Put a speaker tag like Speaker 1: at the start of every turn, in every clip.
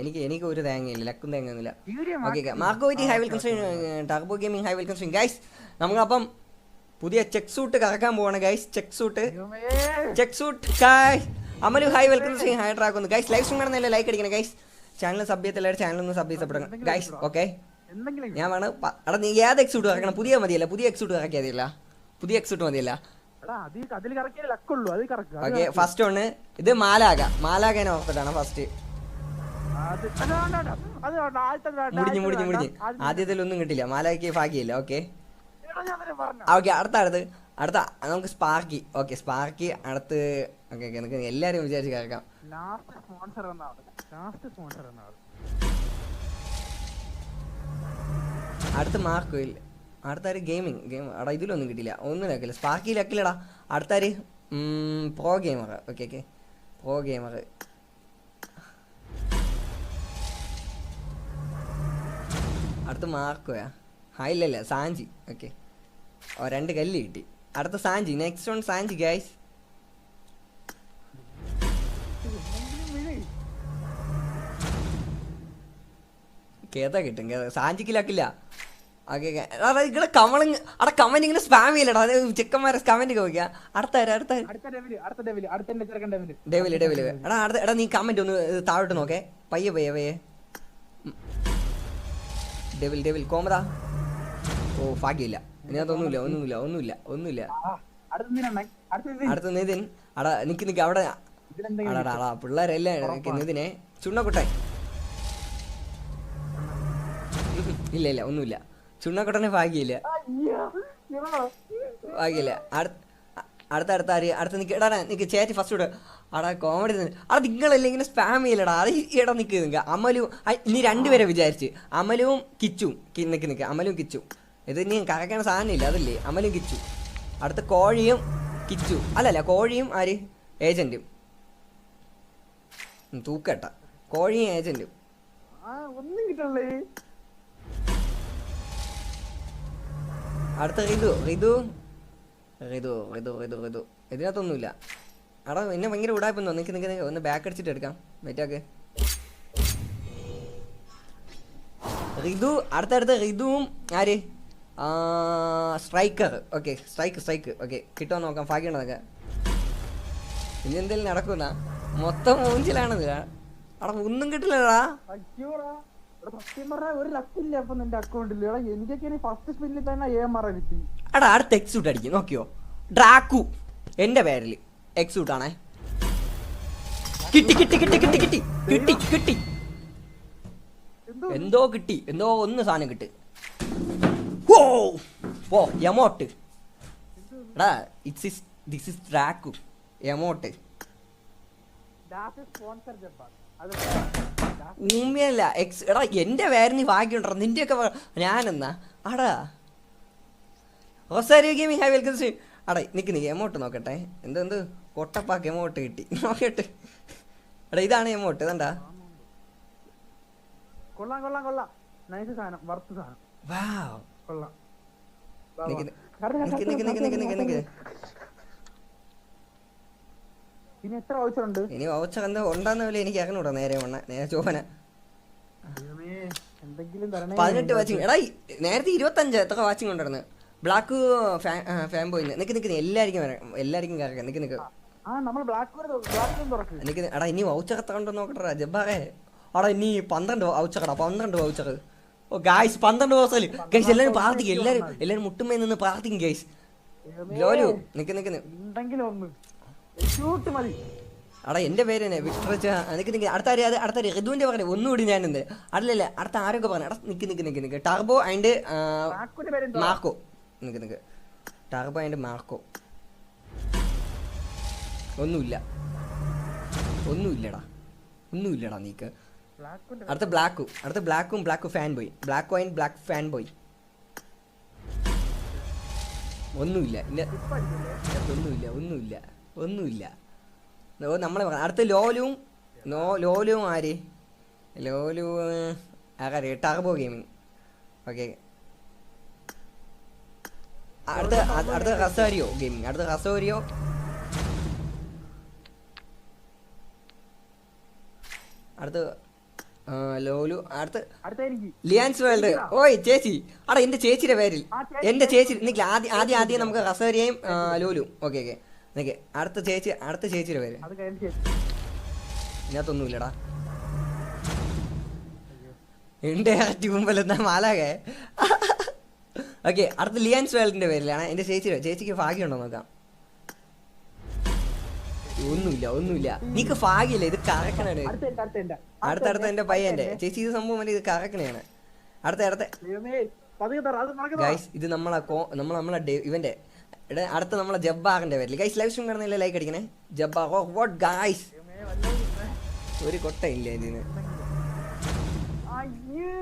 Speaker 1: എനിക്ക് എനിക്ക് ഒരു തേങ്ങയില്ല ലക്കും തേങ്ങയൊന്നുമില്ല.
Speaker 2: ഒന്നുമില്ല
Speaker 1: okay Marco വൈറ്റി hi welcome stream turbo gaming hi welcome stream guys നമുക്കപ്പം പുതിയ ചെക്ക് സൂട്ട് കറക്കാൻ പോവാണ് guys check suit check suit guys Amalu hi welcome stream hi track ഒന്ന് ഗൈസ് ലൈവ് സ്ട്രീം കാണുന്നില്ല ലൈക്ക് അടിക്കണം ഗൈസ് ചാനൽ സബ് ചെയ്യത്തില്ല channel ഒന്ന് sub ചെയ്യപ്പെടണം. Guys okay ഞാൻ വേണം അവിടെ നീ ഏത് എക്സൂട്ട് കറക്കണം? പുതിയ മതിയല്ല. പുതിയ എക്സൂട്ട് കറക്കിയാൽ മതിയല്ല. പുതിയ എക്സൂട്ട് മതിയല്ല. ഓക്കെ ഫസ്റ്റ് ഒന്ന് ഇത് മാലാക മാലാകനെ ഓർത്തിട്ടാണ് ഫസ്റ്റ് മുടിഞ്ഞ് മുടിഞ്ഞ് ആദ്യത്തിലൊന്നും കിട്ടില്ല. മാലാക്ക് ഭാഗ്യമില്ല. ഓക്കെ. ഓക്കെ അടുത്ത അടുത്ത്. അടുത്ത. നമുക്ക് സ്പാർക്കി. Okay Sparky. അടുത്ത്. ഓക്കെ നിനക്ക് എല്ലാരും വിചാരിച്ച് കേൾക്കാം. അടുത്ത് മാർക്കോ ഇല്ല. അടുത്താര് ഗെയിമിങ് ഗെയിം അടാ ഇതിലൊന്നും കിട്ടില്ല ഒന്നും ആക്കില്ല സ്പാർക്കി ലക്കില്ലടാ അടുത്താര് pro gamer okay okay pro gamer അടുത്ത് മാർക്കോയാ ആ ഇല്ലല്ല സാഞ്ചി. ഓക്കെ ഓ രണ്ട് കല്ല് കിട്ടി. അടുത്ത Sanchi next one Sanchi guys കേതാ കിട്ടും കേതാ. സാഞ്ചി ലക്കില്ല ഓക്കെ ഇവിടെ കമളിങ് അവിടെ കമന്റ് ഇങ്ങനെ സ്പാം ചെയ്യലടാ. അത് ചെക്കന്മാരെ കമന്റ് ചോദിക്കുക അടുത്ത അടുത്ത ഡെവിൽ ഡെവിൽ എടാ അടുത്ത എടാ നീ കമന്റ് ഒന്ന് താഴോട്ട് നോക്കേ. പയ്യെ പയ്യെ പയ്യെ. ഡെവിൽ ഡെവിൽ കോമറാ ഓ ഭാഗ്യമില്ല. അതൊന്നുമില്ല ഒന്നുമില്ല ഒന്നുമില്ല ഒന്നുമില്ല.
Speaker 2: അടുത്ത
Speaker 1: നിതിൻ അടാ നിക്ക് നിക്ക് അവിടെ.
Speaker 2: അടാടാ
Speaker 1: അടാ പിള്ളേരെല്ലാം നിക്ക് നിതിനെ ചുണ്ണക്കുട്ടൻ. ഇല്ല ഇല്ല ഒന്നുമില്ല. ചുണ്ണക്കുട്ടനെ ഭാഗ്യമില്ല? ഭാഗ്യമില്ല. അടുത്ത അടുത്ത അടുത്ത ആര്? അടുത്ത നിക്ക് എടാ നിക്ക് ചേച്ചി ഫസ്റ്റ് വിട് അടാ കോമഡി അവിടെ നിങ്ങളല്ലേ ഇങ്ങനെ സ്പാം ചെയ്യലടാ. അത് ഇടാ നിക്ക് നിങ്ങൾക്ക് അമലും ഇനി രണ്ടുപേരെ വിചാരിച്ച്. അമലും കിച്ചും. നിൽക്കി നിൽക്കുക അമലും കിച്ചും. ഇത് ഇനി കറക്കണ സാധനം ഇല്ല അതല്ലേ? അമലും കിച്ചു. അടുത്ത കോഴിയും കിച്ചു. അല്ലല്ല കോഴിയും ആര്? ഏജന്റും. തൂക്കട്ട. കോഴിയും ഏജന്റും.
Speaker 2: ആ ഒന്നും കിട്ടണല്ലേ?
Speaker 1: അടുത്ത റിതു. റിതു? റിതു റിതു റിതു റിതു. ഇതിനകത്തൊന്നുമില്ല. എടാ എന്നെ ഭയങ്കര ഉടായ്പെന്നോ നിനക്ക് നിനക്ക് നിനക്ക് ഒന്ന് ബാക്ക് അടിച്ചിട്ട് എടുക്കാം. മെറ്റാക്ക്. റിതു അടുത്തടുത്ത് റിതുവും ആര്? Striker. Okay strike strike. Okay കിട്ടുമോ നോക്കാം. ഭാഗ്യമുണ്ടതൊക്കെ ഇനി എന്തെങ്കിലും നടക്കുന്ന? മൊത്തം മൂഞ്ചിലാണിത് അവിടെ ഒന്നും കിട്ടില്ലടാ.
Speaker 2: എനിക്കൊക്കെ
Speaker 1: അടുത്ത എക്സൂട്ട് അടിക്കും. നോക്കിയോ? ഡ്രാക്കു. എന്റെ പേരിൽ എക്സൂട്ട് ആണേ. കിട്ടി കിട്ടി കിട്ടി കിട്ടി കിട്ടി കിട്ടി. കിട്ടി
Speaker 2: എന്തോ
Speaker 1: കിട്ടി എന്തോ ഒന്ന് സാധനം കിട്ടി. ഓ ഓ എമോട്ട് എടാ it's is this is track emote ഉമ്മയല്ല X എടാ എന്റെ എന്റെ നീ ഭാഗ്യമുണ്ടോ നിന്റെയൊക്കെ വ- ഞാനെന്നാ. അടാ Rosario gaming hi welcome stream അടാ നിക്ക് നീ എമോട്ട് നോക്കട്ടെ. എന്ത് എന്ത്? കൊട്ടപ്പാക്ക് എമോട്ട് കിട്ടി. നോക്കട്ടെ. എടാ ഇതാണ് എമോട്ട് ഇതെന്താ
Speaker 2: കൊള്ളാം കൊള്ളാം കൊള്ളാം. നൈസ് സാധനം വർത്ത് സാധനം.
Speaker 1: വാവ്
Speaker 2: കൊള്ളാം.
Speaker 1: നിക്ക് നിക്ക് നിക്ക് നിക്ക് നിക്ക് നിക്ക്
Speaker 2: ഇനി എത്ര വൗച്ചർ ഉണ്ട്?
Speaker 1: ഇനി വൗച്ചർ എന്താ ഉണ്ടെന്ന് പോലെ എനിക്ക് അറിഞ്ഞൂടാ നേരെ വണ്ണ നേരെ ചോന പതിനെട്ട് വാച്ചിങ് എടാ നേരത്തെ ഇരുപത്തഞ്ച് എത്ര വാച്ചിങ് ഉണ്ടായിരുന്നു ബ്ലാക്ക് ഫാൻ പോയി നിക്ക് നിക്ക് എല്ലാവർക്കും വരാം. എല്ലാവർക്കും കറക്കാം നിക്ക് നിക്ക്. എനിക്ക് എടാ ഇനി വൗച്ചർ എത്ര ഉണ്ടോ നോക്കട്ടെ ജബ്ബാറേ. എടാ ഇനി പന്ത്രണ്ട് വൗച്ചറടാ പന്ത്രണ്ട് വൗച്ചർ ഓ ഗായ്സ് പന്ത്രണ്ട് ദിവസം ഗൈസ് എല്ലാവരും പ്രാർത്ഥിക്കും എല്ലാവരും എല്ലാവരും മുട്ടുമേ നിന്ന് പ്രാർത്ഥിക്കും ഗൈസ് ലോലു നിക്ക് നിക്ക് അടാ എന്റെ പേര് തന്നെ വിക്ടർ നിക്ക് നിക്ക്. അടുത്ത അറിയാതെ അടുത്ത അറിയാം ഋതുവിന്റെ പറഞ്ഞു ഒന്നുകൂടി ഞാൻ എന്ത് അല്ലല്ല അടുത്ത ആരൊക്കെ പറഞ്ഞു? എടാ നിക്ക് നിക്ക് നിക്ക് നിക്ക്. ടർബോ ആൻഡ്
Speaker 2: മാക്കോ
Speaker 1: മാർക്കോ. നിക്ക് നിൽക്ക് ടർബോ അതിന്റെ മാർക്കോ. ഒന്നുമില്ല. ഒന്നുമില്ലടാ. ഒന്നുമില്ലടാ നീക്ക്. അടുത്ത ബ്ലാക്കു. അടുത്ത ബ്ലാക്കും black fan boy black and black fan boy ഒന്നുമില്ല. ഇല്ല. ഒന്നുമില്ല. ഒന്നുമില്ല. ഒന്നുമില്ല. നമ്മളെ അടുത്ത ലോലുവും നോ ലോലുവും ആര്? ലോലു ആരെ ടർബോ ഗെയിമിങ് ഓക്കെ. അടുത്ത അടുത്ത റസോരിയോ ഗെയിമിങ് അടുത്ത ഹസോരിയോ അടുത്ത ലോലു അടുത്ത് ലിയാൻസ് വേൾഡ് ഓയ് ചേച്ചി. അടാ എന്റെ ചേച്ചിയുടെ പേരിൽ. എന്റെ ചേച്ചി നിക്ക് ആദ്യം ആദ്യം ആദ്യം നമുക്ക് ഹസോരിയയും ലോലു ഓക്കെ ഓക്കെ നിക്ക് അടുത്ത ചേച്ചി അടുത്ത ചേച്ചിയുടെ പേര്. ഇതിനകത്തൊന്നുമില്ലടാ. എന്റെ മുമ്പിൽ എന്താ മാലാകെ ഓക്കെ അടുത്ത ലിയാൻസ് വേൾഡിന്റെ പേരിലാണ്. എന്റെ ചേച്ചി ചേച്ചിക്ക് ഭാഗ്യമുണ്ടോ നോക്കാം. ഒന്നുമില്ല ഒന്നുമില്ല. നീക്ക് ഭാഗ്യമില്ല ഇത് കറക്കണാണ് അടുത്തടുത്ത എന്റെ പയ്യന്റെ. ചേച്ചി ഇത് സംഭവം ഇത് കറക്കണയാണ് അടുത്ത അടുത്ത. ഗൈസ് ഇത് നമ്മളെ കോ നമ്മൾ നമ്മളെ ഇവന്റെ എടാ, അടുത്ത നമ്മളെ ജബ്ബാറിന്റെ പേരിൽ ഗൈസ് ലൈവ് സ്ട്രീം കാണുന്നില്ല ലൈക്ക് അടിക്കണേ. ജബ്ബാർ ഓ വാട്ട് ഗൈസ്? ഒരു കൊട്ടയില്ല ഇതിന്.
Speaker 2: അയ്യേ.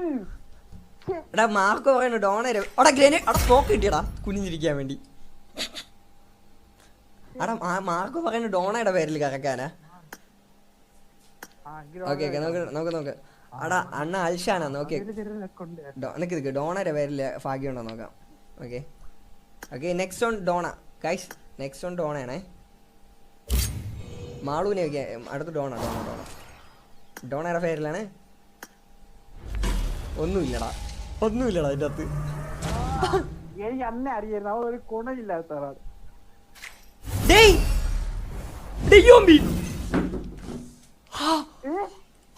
Speaker 1: എടാ മാർക്ക് പറയുന്നു ഡോണര് എടാ ഗ്രേനേ എടാ സ്മോക്ക് കിട്ടിയടാ കുനിഞ്ഞിരിക്കാൻ വേണ്ടി. എടാ മാർക്ക് പറയുന്നു ഡോണയുടെ പേരിൽ കറക്കാനാ. ഓക്കെ ഓക്കെ നമുക്ക് നമുക്ക് നോക്ക് അടാ അണ്ണ അൽഷാനാ നോക്കി. നിനക്ക് നിൽക്ക് ഡോണയുടെ പേരിൽ ഭാഗ്യമുണ്ടോ നോക്കാം. Okay okay next on Dona. Guys next on ഡോണയാണേ. മാളൂനെ ഒക്കെ അടുത്ത് ഡോണ ഡോണ ഡോണ. ഡോണയുടെ പേരിലാണ്. ഒന്നുമില്ലടാ. ഒന്നുമില്ലടാ അതിന്റെ അകത്ത്
Speaker 2: എനിക്ക് അന്നെ അറിയായിരുന്നു. അവൾ ഒരു ഗുണമില്ലാത്ത ആളാണ്.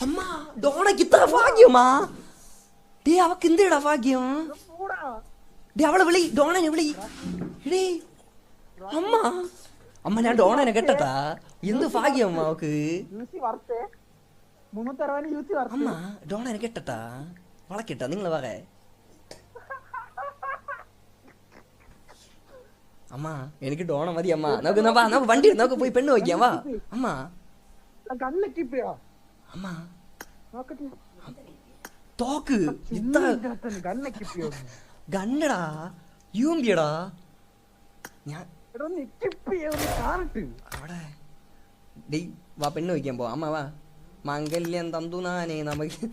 Speaker 1: അമ്മ ഡോണയ്ക്ക് ഇത്ര ഭാഗ്യമാ? ഡേ അവക്ക് എന്തിടാ ഭാഗ്യം. ഡേ അവളെ വിളി ഡോണനെ വിളി. ഡേ അമ്മ. അമ്മ ഞാൻ ഡോണനെ കേട്ടട്ടാ എന്ത് ഭാഗ്യം അവക്ക്? അമ്മ ഡോണനെ കേട്ടട്ടാ വളക്കിട്ടാ നിങ്ങൾ പറ അമ്മ എനിക്ക് ഡോണ മതി അമ്മ നമുക്ക് എന്നാ വാ നമുക്ക് വണ്ടി എടുത്ത് നമുക്ക് പോയി പെണ്ണ് വയ്ക്കാം വാ അമ്മ
Speaker 2: ആ കണ്ണ് കിപ്പിയാ
Speaker 1: അമ്മ
Speaker 2: നോക്കട്ടെ
Speaker 1: തോക്ക് ഇത്ര
Speaker 2: കണ്ണ് കിപ്പിയോ
Speaker 1: ഗണ്ണടാ യൂമ്പിയടാ ഞാൻ
Speaker 2: എടാ നീ കിപ്പിയോ ഒന്ന് കാണട്ട്
Speaker 1: അവിടെ ഡേയ് വാ പെണ്ണ് വയ്ക്കാൻ പോ അമ്മ വാ മംഗല്യം തന്തുനാനേ നമുക്ക്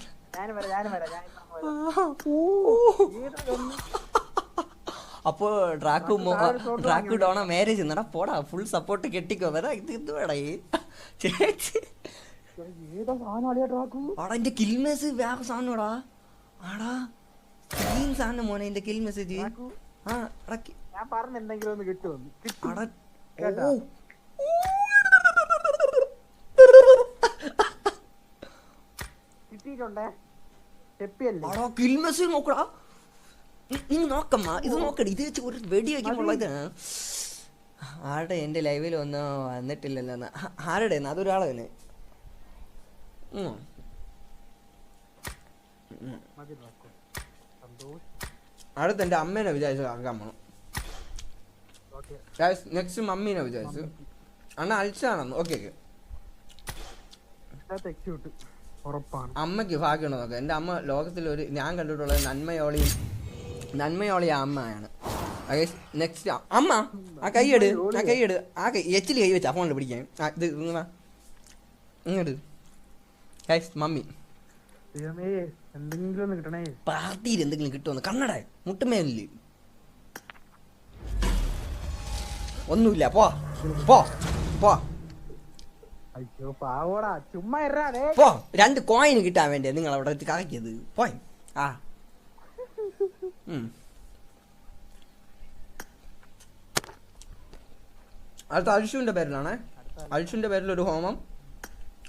Speaker 1: അപ്പോ ഡ്രാക്കു ഡ്രാക്കു ഡോണ മാരേജ് എന്നടാ പോടാ ഫുൾ സപ്പോർട്ട് കെട്ടിക്കോ. വരാ ഇത് ഇത് വേടാ ചേച്ചി. ആടാ എന്റെ കിൽ മെസ്സേജ് വേറെ സാധനടാ ആടാ ക്ലീൻ സാധനം മോനെ എന്റെ കിൽ മെസ്സേജ്. ആ എടാ
Speaker 2: ഞാൻ പറഞ്ഞ എന്തെങ്കിലും ഒന്ന് കിട്ടുമെന്ന് കിട്ടും.
Speaker 1: ആടാ ഓ.
Speaker 2: കിട്ടിയിട്ടുണ്ടേ?
Speaker 1: കിൽ മെസ്സേജ് നോക്കടാ. നി- നീ നോക്കമ്മ ഇത് നോക്കടി ഇത് വെച്ച് ഒരു വെടി ആരുടെ എന്റെ ലൈവിൽ ഒന്നും വന്നിട്ടില്ലല്ലോ ആരുടെ അതൊരാളെ തന്നെ അടുത്ത് എന്റെ അമ്മേനെ വിചാരിച്ചു ആക്കാൻ പോണം. നെക്സ്റ്റ് മമ്മീനെ വിചാരിച്ചു. അണ്ണ അൽസാണെന്ന് ഓക്കെ ഓക്കെ.
Speaker 2: ഉറപ്പാണ്.
Speaker 1: അമ്മയ്ക്ക് ഭാഗ്യമുണ്ടോ നോക്കാം. എന്റെ അമ്മ ലോകത്തിൽ ഒരു ഞാൻ കണ്ടിട്ടുള്ളത് നന്മയോളിയും നന്മയോളിയ അമ്മയാണ്. നെക്സ്റ്റ് അമ്മ ആ കൈയെട് ആ കൈയെട് ആ കൈ എച്ചിൽ കൈ വെച്ചാ ഫോണിൽ പിടിക്കാൻ. ആ ഇത്. ഇങ്ങോട്ട് ഗൈസ് മമ്മി.
Speaker 2: എന്തെങ്കിലും കിട്ടണേ.
Speaker 1: പാർട്ടിയിൽ എന്തെങ്കിലും കിട്ടുമെന്ന് കണ്ണട മുട്ടുമേലിൽ. ഒന്നുമില്ല പോ. പോ പോ.
Speaker 2: അയ്യോ പാവോടാ. ചുമ്മാ ഇറാടേ
Speaker 1: പോ രണ്ട് കോയിൻ കിട്ടാൻ വേണ്ടി നിങ്ങൾ അവിടെ കറക്കിയത്. പോയി. ആ. അടുത്ത അൽഷുവിന്റെ പേരിലാണ്. അൽഷുവിന്റെ പേരിൽ ഒരു ഹോമം.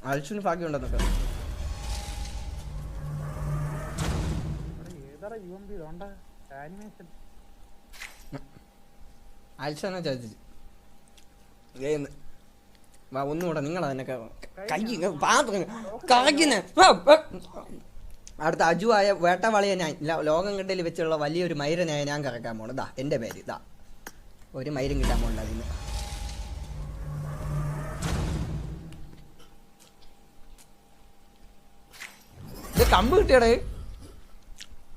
Speaker 1: അൽഷുവിന് ഭാഗ്യം
Speaker 2: ഉണ്ടെന്നൊക്കെ. യു എം
Speaker 1: വാ ഒന്നുകൂടെ നിങ്ങൾ അതിനൊക്കെ കൈ പാത്രം കറക്കുന്ന. അടുത്ത അജു ആയ വേട്ടവാളിയെ ഞാൻ ലോകം കണ്ടിൽ വെച്ചുള്ള വലിയൊരു മൈരനായ ഞാൻ കറക്കാൻ പോണത് ദാ എന്റെ പേര് ദാ. ഒരു മൈരും കിട്ടാൻ പോകണ്ട അതിന്. ഇത് കമ്പ് കിട്ടിയടേ.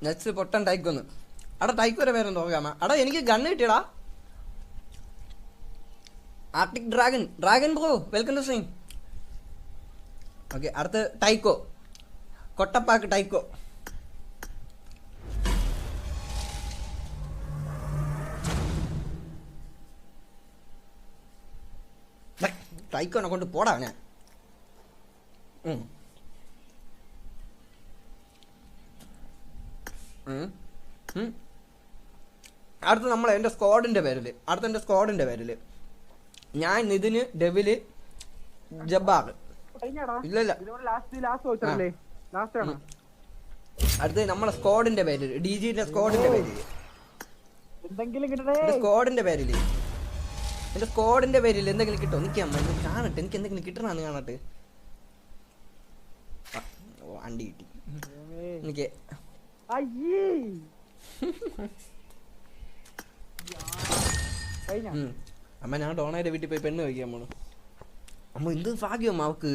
Speaker 1: നെക്സ്റ്റ് പൊട്ടൻ ടൈക്കൊന്ന്. അടാ ടൈക്ക് വരെ പേരെന്തോ നോക്കാമ അടാ എനിക്ക് gun കിട്ടിയടാ. Arctic dragon dragon bro welcome to stream okay അടുത്ത് ടൈക്കോ കൊട്ടപ്പാക്ക് ടൈക്കോ ടൈക്കോനെ കൊണ്ട് പോടാ ഞാൻ. അടുത്ത നമ്മൾ എന്റെ സ്ക്വാഡിന്റെ പേരിൽ അടുത്ത എന്റെ സ്ക്വാഡിന്റെ പേരിൽ ഞാൻ നിതിന് ഡെവിൽ ജബ്ബാർ.
Speaker 2: ഇല്ലല്ല.
Speaker 1: അടുത്ത നമ്മളെ സ്ക്വാഡിന്റെ പേര് ഡി ജിന്റെ സ്കോഡിന്റെ പേര്
Speaker 2: എന്തെങ്കിലും
Speaker 1: പേരിൽ. എന്റെ സ്കോഡിന്റെ പേരിൽ എന്തെങ്കിലും കിട്ടോ? എനിക്ക് കാണട്ടെ. എനിക്ക് എന്തെങ്കിലും കിട്ടണമെന്ന് കാണട്ടെ. അണ്ടി കിട്ടി. എനിക്ക്
Speaker 2: അയ്യേ. കഴിഞ്ഞ.
Speaker 1: അമ്മ ഞാൻ ഡോണയുടെ വീട്ടിൽ പോയി പെണ്ണ് വയ്ക്കാൻ പോണു അമ്മ എന്ത് ഭാഗ്യം അവക്ക്?